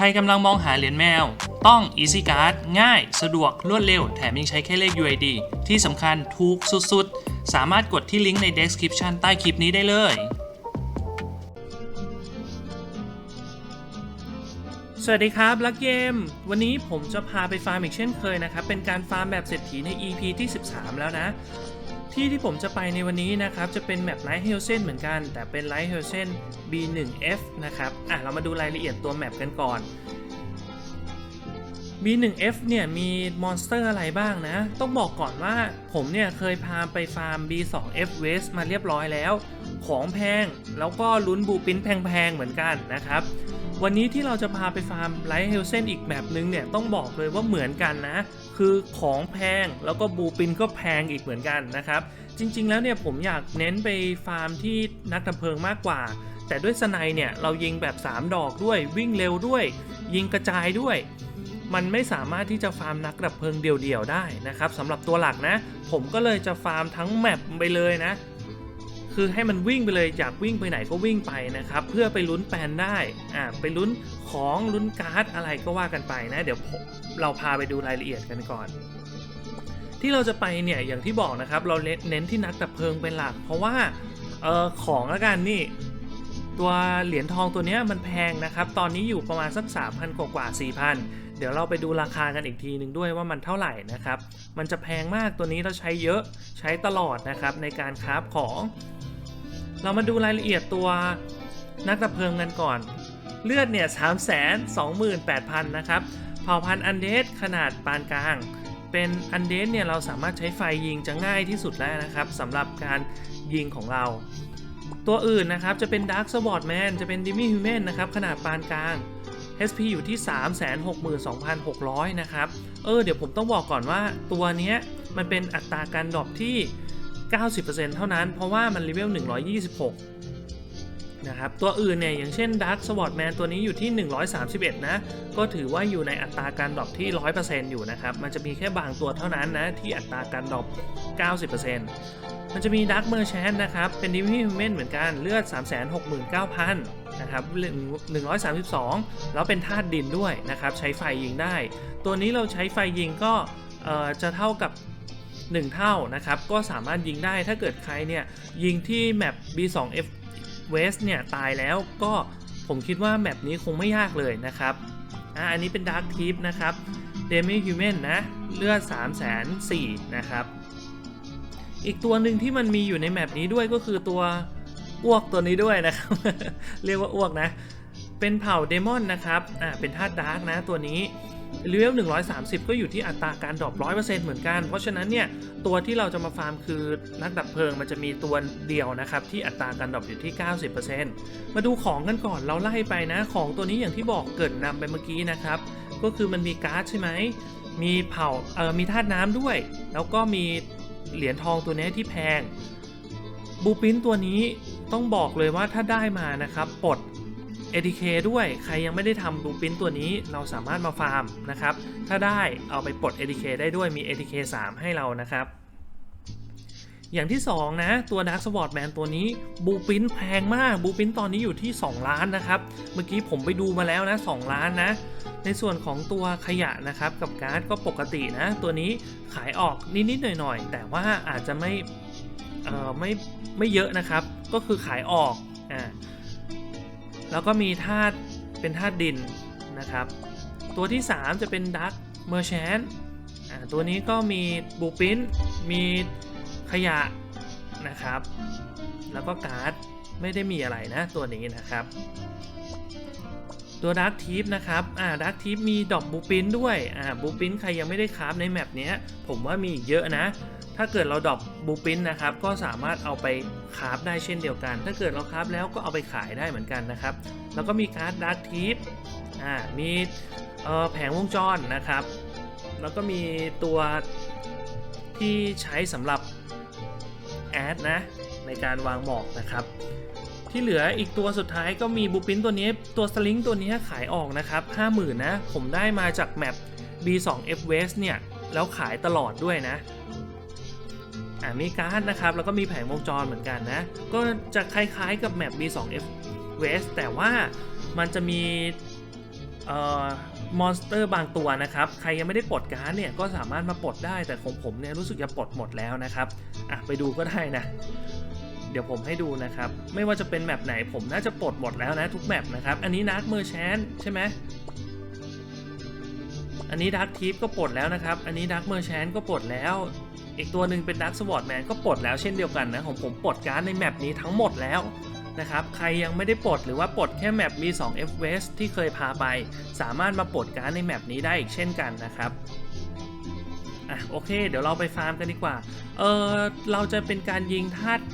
ใครกำลังมองหาเหรียญแมว ต้อง Easy Card ง่าย สะดวกรวดเร็ว แถมยังใช้แค่เลข UID ที่สำคัญถูกสุดๆ สามารถกดที่ลิงก์ใน description ใต้คลิปนี้ได้เลยสวัสดีครับลักเกม วันนี้ผมจะพาไปฟาร์มอีกเช่นเคยนะครับ เป็นการฟาร์มแบบเศรษฐีใน EP ที่ 13 แล้วนะ ที่ที่ผมจะไปในวันนี้นะครับ จะเป็นแมปไลท์เฮลเซนเหมือนกัน แต่เป็นไลท์เฮลเซน B1F นะครับอะเรามาดูรายละเอียดตัวแมปกันก่อน B1F เนี่ยมีมอนสเตอร์อะไรบ้างนะ ต้องบอกก่อนว่าผมเนี่ยเคยพาไปฟาร์ม B2F West มาเรียบร้อยแล้ว ของแพงแล้วก็ลุ้นบูปินแพงๆเหมือนกันนะครับ วันนี้ที่เราจะพาไปฟาร์มไลท์เฮลเซนอีกแบบนึงเนี่ยต้องบอกเลยว่าเหมือนกันนะ คือของแพงแล้วก็บูปินก็แพงอีกเหมือนกันนะครับ จริง ๆ แล้วเนี่ยผมอยากเน้นไปฟาร์มที่นักดับเพลิงมากกว่า แต่ด้วยสไนเนี่ยเรายิงแบบ 3 ดอกด้วยวิ่งเร็วด้วย ยิงกระจายด้วย มันไม่สามารถที่จะฟาร์มนักดับเพลิงเดี่ยวๆได้นะครับสำหรับตัวหลักนะ ผมก็เลยจะฟาร์มทั้งแมปไปเลยนะ คือให้มันวิ่งไปเลยอยากวิ่งไปไหนก็วิ่งไปนะครับ เพื่อไปลุ้นแปลนได้อ่าไปลุ้นของลุ้นการ์ดอะไรก็ว่ากันไปนะเดี๋ยวผมเราพาไปดูรายละเอียดกันก่อน ที่เราจะไปเนี่ยอย่างที่บอกนะครับ เราเน้นที่นักดับเพลิงเป็นหลัก เพราะว่าเออของละกันนี่ตัวเหรียญทองตัวนี้มันแพงนะครับ ตอนนี้อยู่ประมาณสัก 3,000 กว่ากว่า 4,000 เดี๋ยวเราไปดูราคากันอีกทีหนึ่งด้วยว่ามันเท่าไหร่นะครับ มันจะแพงมากตัวนี้เราใช้เยอะใช้ตลอดนะครับในการคราฟของ เรามาดูรายละเอียดตัวนักดับเพลิงกันก่อน เลือดเนี่ย3 2 8 0 0 0นะครับ เผ่าพันธุ์อันเดสขนาดปานกลาง เป็นอันเดสเนี่ยเราสามารถใช้ไฟยิงจะง่ายที่สุดแล้วนะครับสำหรับการยิงของเรา ตัวอื่นนะครับจะเป็น Dark Sword Man จะเป็น Demi Human นนะครับขนาดปานกลาง HP อยู่ที่ 362,600 นะครับ เออ เดี๋ยวผมต้องบอกก่อนว่าตัวนี้มันเป็นอัตราการดรอปที่ 90%เท่านั้น เพราะว่ามันเลเวล 126 นะครับ ตัวอื่นเนี่ย อย่างเช่น Dark Sword Man ตัวนี้อยู่ที่ 131 นะ ก็ถือว่าอยู่ในอัตราการดรอปที่ 100%อยู่นะครับ มันจะมีแค่บางตัวเท่านั้นนะ ที่อัตราการดรอป 90%มันจะมี Dark Merchant นะครับ เป็น Demi Human เหมือนกัน เลือด 369,000 นะครับ 132 แล้วเป็นธาตุดินด้วยนะครับ ใช้ไฟยิงได้ ตัวนี้เราใช้ไฟยิงก็จะเท่ากับ 1 เท่านะครับ ก็สามารถยิงได้ถ้าเกิดใครเนี่ยยิงที่แมป B2F West เนี่ยตายแล้วก็ผมคิดว่าแมปนี้คงไม่ยากเลยนะครับอะอันนี้เป็น Dark Tip นะครับ Demi Human นะเลือด3 4 0 0 0นะครับ อีกตัวหนึ่งที่มันมีอยู่ในแมปนี้ด้วยก็คือตัวอ้วกตัวนี้ด้วยนะครับ เรียกว่าอ้วกนะ เป็นเผ่าเดมอนนะครับ อ่า เป็นธาตุดาร์กนะตัวนี้เลเวล130 ก็อยู่ที่อัตราการดรอป100%เหมือนกัน เพราะฉะนั้นเนี่ย ตัวที่เราจะมาฟาร์มคือนักดับเพลิงมันจะมีตัวเดียวนะครับ ที่อัตราการดรอปอยู่ที่ 90%มาดูของกันก่อนเราไล่ไปนะ ของตัวนี้อย่างที่บอกเกิดนำไปเมื่อกี้นะครับ ก็คือมันมีการ์ดใช่ไหม มีเผ่า เออมีธาตุน้ำด้วย แล้วก็มีเหรียญทองตัวนี้ที่แพงบูปินตัวนี้ต้องบอกเลยว่าถ้าได้มานะครับปลด ATK ด้วยใครยังไม่ได้ทำบูปินตัวนี้เราสามารถมาฟาร์มนะครับ ถ้าได้เอาไปปลด ATK ได้ด้วยมี ATK 3 ให้เรานะครับ อย่างที่ 2 นะ ตัว Dark Sword Man ตัวนี้บูปินแพงมากบูปินตอนนี้อยู่ที่ 2 ล้านนะครับ เมื่อกี้ผมไปดูมาแล้วนะ 2 ล้านนะ ในส่วนของตัวขยะนะครับ กับการ์ดก็ปกตินะ ตัวนี้ขายออกนิดๆหน่อยๆ แต่ว่าอาจจะไม่เออไม่ไม่เยอะนะครับ ก็คือขายออกอ่า แล้วก็มีธาตุเป็นธาตุดินนะครับ ตัวที่ 3 จะเป็นดักเมอร์แชนตัวนี้ก็มีบูปินมีขยะนะครับ แล้วก็การ์ดไม่ได้มีอะไรนะตัวนี้นะครับ ตัว Dark Tip นะครับอ่า Dark Tip มีดอกบูปินด้วยอ่าบูปินใครยังไม่ได้คราฟในแมปเนี้ยผมว่ามีอีกเยอะนะ ถ้าเกิดเราดรอปบูปินนะครับก็สามารถเอาไปคราฟได้เช่นเดียวกัน ถ้าเกิดเราคราฟแล้วก็เอาไปขายได้เหมือนกันนะครับ แล้วก็มีการ์ด Dark Tip อ่ามีแผงวงจรนะครับ แล้วก็มีตัวที่ใช้สำหรับแอดนะในการวางหมอกนะครับ ที่เหลืออีกตัวสุดท้ายก็มีบูปินตัวนี้ตัวสลิงตัวนี้ขายออกนะครับ 50,000นะ ผมได้มาจากแมป B2F West เนี่ย แล้วขายตลอดด้วยนะ อ่ามีการ์ดนะครับ แล้วก็มีแผงวงจรเหมือนกันนะ ก็จะคล้ายๆกับแมป B2F West แต่ว่ามันจะมีเอ่อมอนสเตอร์บางตัวนะครับ ใครยังไม่ได้ปลดการ์ดเนี่ยก็สามารถมาปลดได้แต่ของผมเนี่ยรู้สึกจะปลดหมดแล้วนะครับอะไปดูก็ได้นะ เดี๋ยวผมให้ดูนะครับ ไม่ว่าจะเป็นแมปไหนผมน่าจะปลดหมดแล้วนะทุกแมปนะครับ อันนี้นักเมอร์แชนใช่ไหมอันนี้ดักทีฟก็ปลดแล้วนะครับ อันนี้ดักเมอร์แชนก็ปลดแล้ว อีกตัวหนึ่งเป็นดักสวอตแมนก็ปลดแล้วเช่นเดียวกันนะของผมปลดการ์ดในแมปนี้ทั้งหมดแล้วนะครับใครยังไม่ได้ปลดหรือว่าปลดแค่แมปมี2 F West ที่เคยพาไป สามารถมาปลดการ์ดในแมปนี้ได้อีกเช่นกันนะครับอะโอเค เดี๋ยวเราไปฟาร์มกันดีกว่า เออเราจะเป็นการยิงธาตุ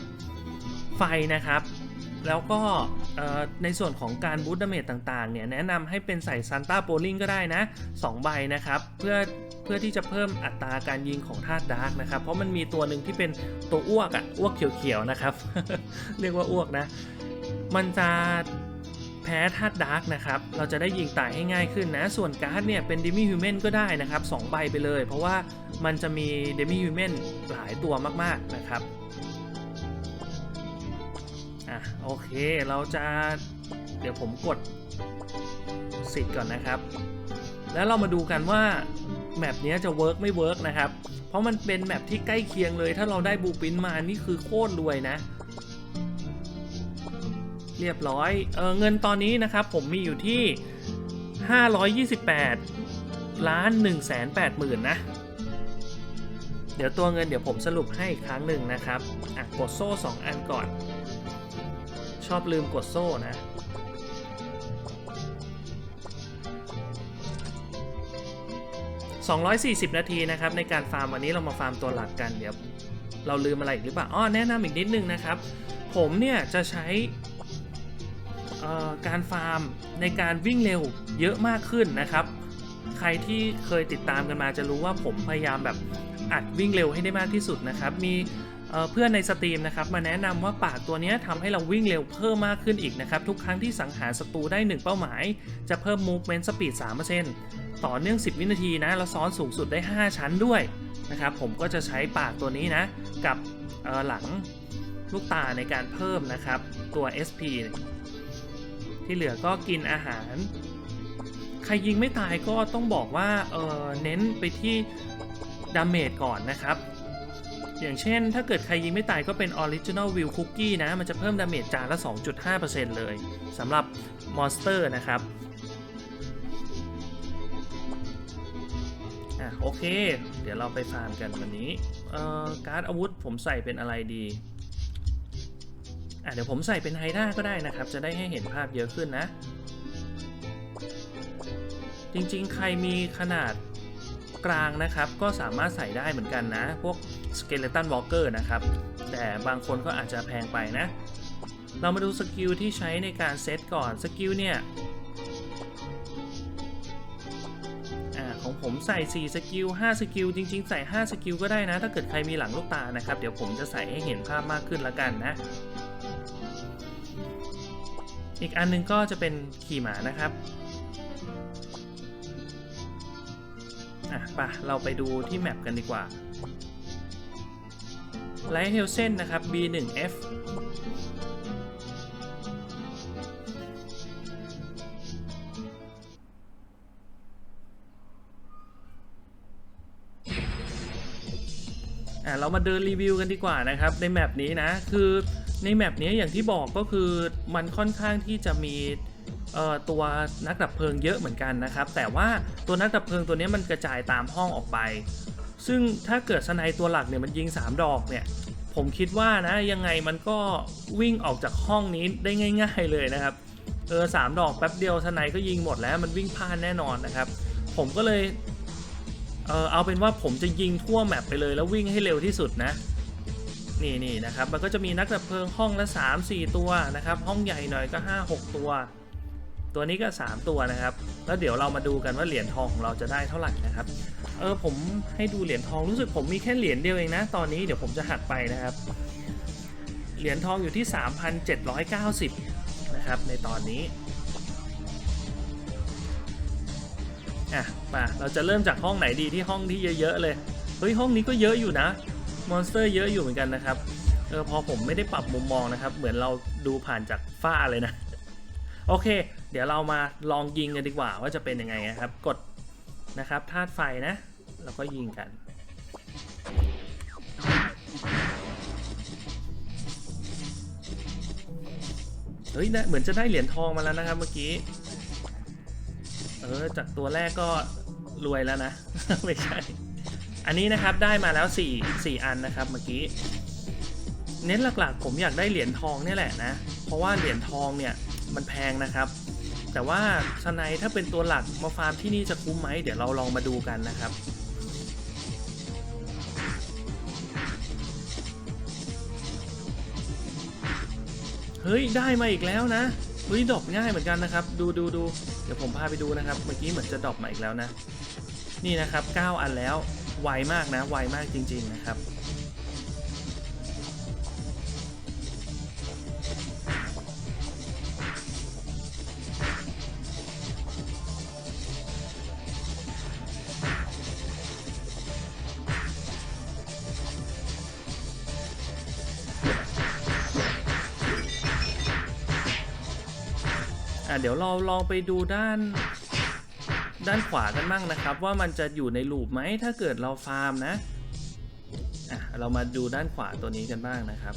ไฟนะครับ แล้วก็ ในส่วนของการบูตดาเมจต่างๆเนี่ยแนะนำให้เป็นใส่ซันต้าโ o ลิงก็ได้นะ 2 ใบนะครับ เพื่อเพื่อที่จะเพิ่มอัตราการยิงของธาตุดาร์กนะครับ เพราะมันมีตัวหนึ่งที่เป็นตัวอ้วกอะอ้วกเขียวๆนะครับ เรียกว่าอ้วกนะ มันจะแพ้ธาตุดาร์กนะครับ เราจะได้ยิงตายให้ง่ายขึ้นนะ ส่วนการ์ดเนี่ยเป็นเดมี่ฮิวแมนก็ได้นะครับ2ใบไปเลย เพราะว่ามันจะมีเดมี่ฮิวแมนหลายตัวมากๆนะครับ โอเคเราจะเดี๋ยวผมกดสิทธิ์ก่อนนะครับ แล้วเรามาดูกันว่าแมปนี้จะเวิร์กไม่เวิร์กนะครับ เพราะมันเป็นแมปที่ใกล้เคียงเลย ถ้าเราได้บูปินมานี่คือโคตรรวยนะ เรียบร้อยเออเงินตอนนี้นะครับผมมีอยู่ที่ 528 ล้าน1 8 0 0 0 0 นะ เดี๋ยวตัวเงินเดี๋ยวผมสรุปให้อีกครั้งหนึ่งนะครับอะกดโซ่ 2 อันก่อน ชอบลืมกดโซ่นะ240 นาทีนะครับในการฟาร์มวันนี้เรามาฟาร์มตัวหลักกันเดี๋ยวเราลืมอะไรอีกหรือเปล่าอ๋อแนะนำอีกนิดนึงนะครับ ผมเนี่ยจะใช้การฟาร์มในการวิ่งเร็วเยอะมากขึ้นนะครับ ใครที่เคยติดตามกันมาจะรู้ว่าผมพยายามแบบอัดวิ่งเร็วให้ได้มากที่สุดนะครับ มี เเพื่อนในสตรีมนะครับมาแนะนำว่าปากตัวนี้ยทำให้เราวิ่งเร็วเพิ่มมากขึ้นอีกนะครับ ทุกครั้งที่สังหารศัตรูได้ 1 เป้าหมาย จะเพิ่ม movement speed 3%ต่อเนื่อง 10 วินาทีนะแล้วซ้อนสูงสุดได้ 5 ชั้นด้วยนะครับผมก็จะใช้ปากตัวนี้นะ กับหลังลูกตาในการเพิ่มนะครับตัว SP ที่เหลือก็กินอาหาร ใครยิงไม่ตายก็ต้องบอกว่าเออเน้นไปที่ดาเมจก่อนนะครับ อย่างเช่น ถ้าเกิดใครยิงไม่ตายก็เป็น Original View Cookie นะ มันจะเพิ่มดาเมจจานละ 2.5%เลยสำหรับมอนสเตอร์นะครับอะโอเค เดี๋ยวเราไปฟาร์มกันวันนี้เอ่อการ์ดอาวุธผมใส่เป็นอะไรดีอะเดี๋ยวผมใส่เป็นไฮด้าก็ได้นะครับ จะได้ให้เห็นภาพเยอะขึ้นนะ จริงๆ ใครมีขนาด กลางนะครับ ก็สามารถใส่ได้เหมือนกันนะ พวก Skeleton Walker นะครับ แต่บางคนก็อาจจะแพงไปนะ เรามาดูสกิลที่ใช้ในการเซตก่อน สกิลเนี่ยอของผมใส่ 4 สกิล 5 สกิล จริง ๆ ใส่ 5 สกิลก็ได้นะ ถ้าเกิดใครมีหลังลูกตานะครับ เดี๋ยวผมจะใส่ให้เห็นภาพมากขึ้นละกันนะ อีกอันหนึงก็จะเป็นขี่หมานะครับ อะปะเราไปดูที่แมปกันดีกว่าไลท์เฮลเซนนะครับ B1F อะเรามาเดินรีวิวกันดีกว่านะครับ ในแมปนี้นะ คือในแมปนี้อย่างที่บอกก็คือมันค่อนข้างที่จะมี ตัวนักดับเพลิงเยอะเหมือนกันนะครับ แต่ว่าตัวนักดับเพลิงตัวนี้มันกระจายตามห้องออกไป ซึ่งถ้าเกิดสไนด์ตัวหลักเนี่ยมันยิง 3 ดอกเนี่ยผมคิดว่านะยังไงมันก็วิ่งออกจากห้องนี้ได้ง่าย ๆเลยนะครับเออสามดอกแป๊บเดียวสไนด์ก็ยิงหมดแล้วมันวิ่งพลาดแน่นอนนะครับ ผมก็เลยเออเอาเป็นว่าผมจะยิงทั่วแมปไปเลยแล้ววิ่งให้เร็วที่สุดนะนี่นี่นะครับมันก็จะมีนักดับเพลิงห้องละ 3 4 ตัวนะครับ ห้องใหญ่หน่อยก็ 5 6 ตัว ตัวนี้ก็ 3 ตัวนะครับ แล้วเดี๋ยวเรามาดูกันว่าเหรียญทองของเราจะได้เท่าไหร่นะครับ เออผมให้ดูเหรียญทองรู้สึกผมมีแค่เหรียญเดียวเองนะ ตอนนี้เดี๋ยวผมจะหักไปนะครับ เหรียญทองอยู่ที่ 3,790 นะครับ ในตอนนี้อะมาเราจะเริ่มจากห้องไหนดีที่ห้องที่เยอะๆเลย เฮ้ยห้องนี้ก็เยอะอยู่นะ มอนสเตอร์เยอะอยู่เหมือนกันนะครับ เออพอผมไม่ได้ปรับมุมมองนะครับ เหมือนเราดูผ่านจากฝ้าเลยนะ โอเค เดี๋ยวเรามาลองยิงกันดีกว่าว่าจะเป็นยังไงนะครับ กดนะครับธาตุไฟนะแล้วก็ยิงกัน เฮ้ยนะเหมือนจะได้เหรียญทองมาแล้วนะครับเมื่อกี้ เออจากตัวแรกก็รวยแล้วนะ ไม่ใช่ อันนี้นะครับได้มาแล้ว4 4อันนะครับเมื่อกี้ เน้นหลักๆ ผมอยากได้เหรียญทองเนี่ยแหละนะ เพราะว่าเหรียญทองเนี่ยมันแพงนะครับ แต่ว่าสไนถ้าเป็นตัวหลักมาฟาร์มที่นี่จะคุ้มไหมเดี๋ยวเราลองมาดูกันนะครับเฮ้ยได้มาอีกแล้วนะเฮ้ยดรอปง่ายเหมือนกันนะครับ ดูดูดูเดี๋ยวผมพาไปดูนะครับ เมื่อกี้เหมือนจะดรอปมาอีกแล้วนะ นี่นะครับ 9 อันแล้วไวมากนะไวมากจริง ๆนะครับ อะเดี๋ยวเราลองไปดูด้าน ด้านขวากันบ้างนะครับ ว่ามันจะอยู่ในลูปไหมถ้าเกิดเราฟาร์มนะอะเรามาดูด้านขวาตัวนี้กันบ้างนะครับ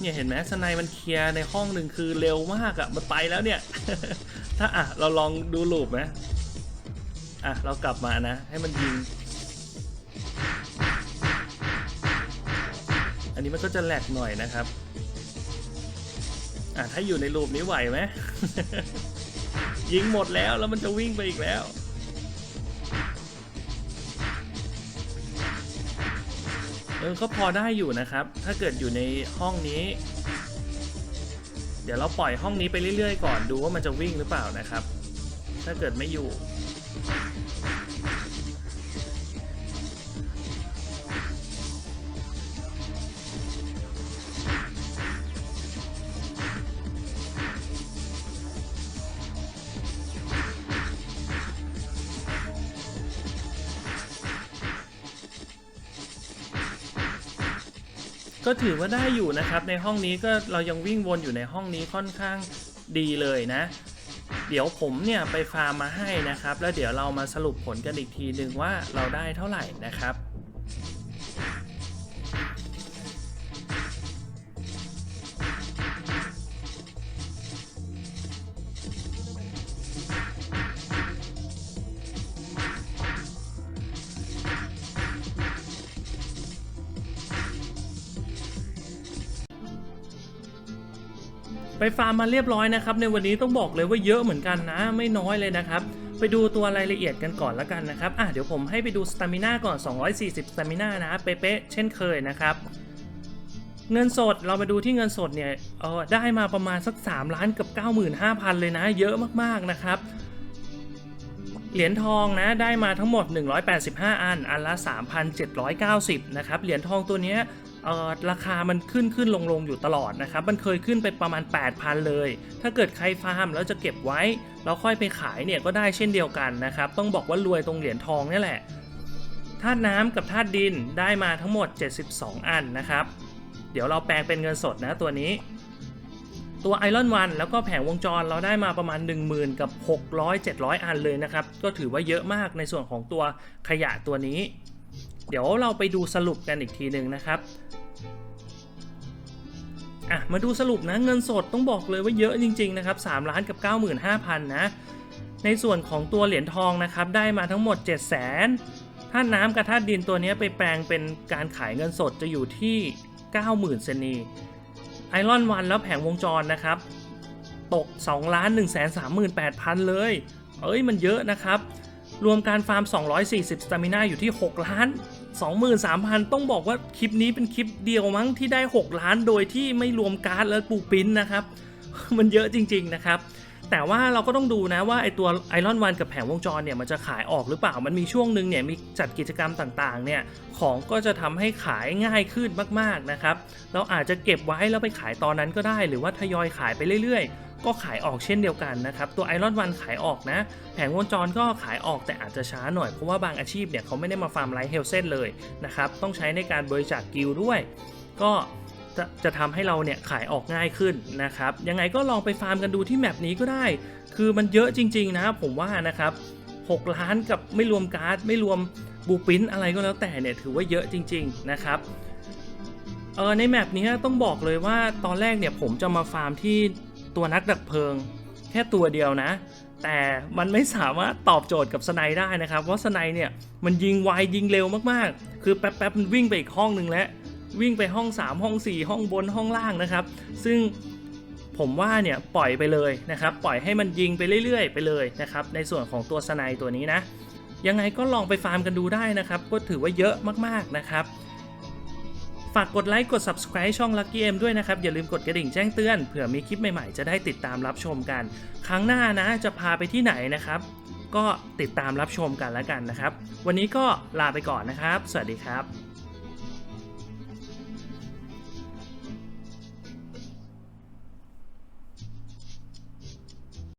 เนี่ยเห็นไหมสไนมันเคลียร์ในห้องหนึ่งคือเร็วมากอะ่ะมันไปแล้วเนี่ย ถ้าอะเราลองดูลูปไหมอะเรากลับมานะ ให้มันยิง อันนี้มันก็จะแหลกหน่อยนะครับ อะถ้าอยู่ในรูปนี้ไหวไหม ยิงหมดแล้วแล้วมันจะวิ่งไปอีกแล้ว เออก็พอได้อยู่นะครับ ถ้าเกิดอยู่ในห้องนี้ เดี๋ยวเราปล่อยห้องนี้ไปเรื่อยๆ ก่อนดูว่ามันจะวิ่งหรือเปล่านะครับ ถ้าเกิดไม่อยู่ ถือว่าได้อยู่นะครับ ในห้องนี้ก็เรายังวิ่งวนอยู่ในห้องนี้ค่อนข้างดีเลยนะ เดี๋ยวผมเนี่ยไปฟาร์มมาให้นะครับ แล้วเดี๋ยวเรามาสรุปผลกันอีกทีหนึ่งว่าเราได้เท่าไหร่นะครับ ฟาร์มมาเรียบร้อยนะครับ ในวันนี้ต้องบอกเลยว่าเยอะเหมือนกันนะ ไม่น้อยเลยนะครับ ไปดูตัวรายละเอียดกันก่อนละกันนะครับอะเดี๋ยวผมให้ไปดูสตามิน่าก่อน 240สตามิน่านะเป๊ะๆเช่นเคยนะครับเงินสดเรามาดูที่เงินสดเนี่ยเออได้มาประมาณสัก 3 ล้านกับ 95,000 เลยนะ เยอะมากๆนะครับ เหรียญทองนะได้มาทั้งหมด 185 อัน อันละ 3,790 นะครับ เหรียญทองตัวเนี้ย เออราคามันขึ้นขึ้นลงลงอยู่ตลอดนะครับ มันเคยขึ้นไปประมาณ 8,000 เลย ถ้าเกิดใครฟาร์มแล้วจะเก็บไว้ แล้วค่อยไปขายเนี่ยก็ได้เช่นเดียวกันนะครับ ต้องบอกว่ารวยตรงเหรียญทองนี่แหละธาตุน้ำกับธาตุดินได้มาทั้งหมด 72 อันนะครับ เดี๋ยวเราแปลงเป็นเงินสดนะตัวนี้ ตัวไอรอนวันแล้วก็แผงวงจรเราได้มาประมาณ 10,000 กับ 600 700 อันเลยนะครับ ก็ถือว่าเยอะมากในส่วนของตัวขยะตัวนี้ เดี๋ยวเราไปดูสรุปกันอีกทีหนึ่งนะครับอะมาดูสรุปนะเงินสดต้องบอกเลยว่าเยอะจริงๆนะครับ3ล้านกับ 95,000 นะ ในส่วนของตัวเหรียญทองนะครับได้มาทั้งหมด 7 0 0 0 0 0ถ้าน้ำกับธาตุดินตัวนี้ไปแปลงเป็นการขายเงินสดจะอยู่ที่ 90,000 เซนีไอรอนวันแล้วแผงวงจรนะครับ ตก 2 ล้าน 1 3 8 0 0 0 เลย เอ้ยมันเยอะนะครับ รวมการฟาร์ม 240 สตามิน่าอยู่ที่ 6 ล้าน 23,000 ต้องบอกว่าคลิปนี้เป็นคลิปเดียวมั้งที่ได้ 6 ล้านโดยที่ไม่รวมการ์ดและปูปิ้นนะครับ มันเยอะจริง ๆ นะครับ แต่ว่าเราก็ต้องดูนะว่าไอตัวไอรอนวันกับแผงวงจรเนี่ยมันจะขายออกหรือเปล่า มันมีช่วงหนึ่งเนี่ยมีจัดกิจกรรมต่างๆ เนี่ยของก็จะทำให้ขายง่ายขึ้นมากๆนะครับ เราอาจจะเก็บไว้แล้วไปขายตอนนั้นก็ได้ หรือว่าทยอยขายไปเรื่อยๆ ก็ขายออกเช่นเดียวกันนะครับตัวไอรอนวันขายออกนะ แผงวงจรก็ขายออกแต่อาจจะช้าหน่อย เพราะว่าบางอาชีพเนี่ยเขาไม่ได้มาฟาร์มไลท์เฮลเซนเลยนะครับต้องใช้ในการบริจาคกิลด์ด้วย ก็จะจะทำให้เราเนี่ยขายออกง่ายขึ้นนะครับยังไงก็ลองไปฟาร์มกันดูที่แมปนี้ก็ได้ คือมันเยอะจริง ๆ นะผมว่านะครับ6ล้านกับไม่รวมการ์ดไม่รวมบูปินอะไรก็แล้วแต่เนี่ยถือว่าเยอะจริง ๆ นะครับเออในแมปนี้ต้องบอกเลยว่าตอนแรกเนี่ยผมจะมาฟาร์มที่ ตัวนักดับเพลิง แค่ตัวเดียวนะ แต่มันไม่สามารถตอบโจทย์กับสไนได้นะครับเพราะสไนเนี่ยมันยิงไวยิงเร็วมากๆ คือแป๊บๆมันวิ่งไปอีกห้องหนึ่งแล้ววิ่งไปห้อง 3 ห้อง 4 ห้องบนห้องล่างนะครับ ซึ่งผมว่าเนี่ยปล่อยไปเลยนะครับ ปล่อยให้มันยิงไปเรื่อยๆ ไปเลยนะครับ ในส่วนของตัวสไนตัวนี้นะ ยังไงก็ลองไปฟาร์มกันดูได้นะครับ ก็ถือว่าเยอะมากๆนะครับ ฝากกดไลค์กด subscribe ช่อง Lucky M ด้วยนะครับ อย่าลืมกดกระดิ่งแจ้งเตือนเผื่อมีคลิปใหม่ๆ จะได้ติดตามรับชมกัน ครั้งหน้านะจะพาไปที่ไหนนะครับ ก็ติดตามรับชมกันแล้วกันนะครับ วันนี้ก็ลาไปก่อนนะครับ สวัสดีครับ